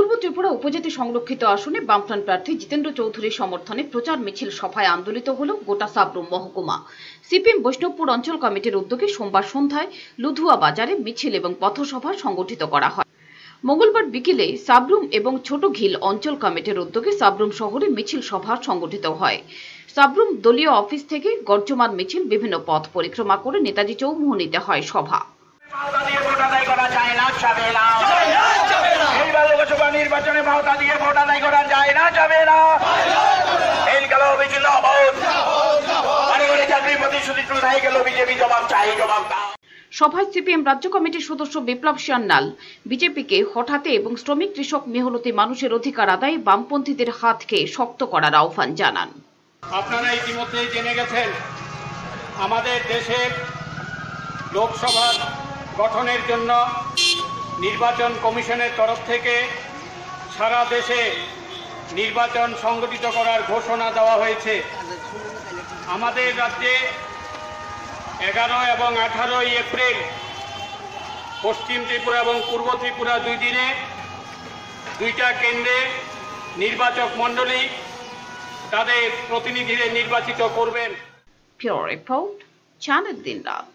পূর্ব ত্রিপুরা উপজাতি সংরক্ষিত আসনে বামফ্রন্ট প্রার্থী জিতেন্দ্র চৌধুরীর সমর্থনে প্রচার মিছিল সভায় আন্দোলিত হল গোটা সাবরুম মহকুমা। সিপিএম বৈষ্ণবপুর অঞ্চল কমিটির উদ্যোগে সোমবার সন্ধ্যায় লুধুয়া বাজারে মিছিল এবং পথসভা সংগঠিত করা হয়। মঙ্গলবার বিকেলে সাবরুম এবং ছোট ঘিল অঞ্চল কমিটির উদ্যোগে সাবরুম শহরে মিছিল সভা সংগঠিত হয়। সাবরুম দলীয় অফিস থেকে গর্জমান মিছিল বিভিন্ন পথ পরিক্রমা করে নেতাজি চৌমুহনীতে হয় সভা ভাওতা দিয়ে ভোট আদায় করা যায় না যাবে না এইবার লোকসভা নির্বাচনে ভাওতা দিয়ে ভোট আদায় করা যায় না যাবে না। এই গেল ঘরে ঘরে চাকরির প্রতিশ্রুতি চুলধাই গেল বিজেপি জবাব চাই জবাব সভায় সিপিএম রাজ্য কমিটির সদস্য বিপ্লব সান্যাল বিজেপিকে হঠাতে এবং শ্রমিক কৃষক মেহনতি মানুষের অধিকার আদায়ে বামপন্থীদের হাতকে শক্ত করার আহ্বান জানান। আপনারা ইতিমধ্যে জেনে গেছেন আমাদের দেশের লোকসভা গঠনের জন্য নির্বাচন কমিশনের তরফ থেকে সারা দেশে নির্বাচন সংগঠিত করার ঘোষণা দেওয়া হয়েছে। আমাদের রাজ্যে এগারো এবং আঠারোই এপ্রিল পশ্চিম ত্রিপুরা এবং পূর্ব ত্রিপুরা দুই দিনে দুইটা কেন্দ্রে নির্বাচক মণ্ডলী তাদের প্রতিনিধিদের নির্বাচিত করবেন। পিওর দিন রাত।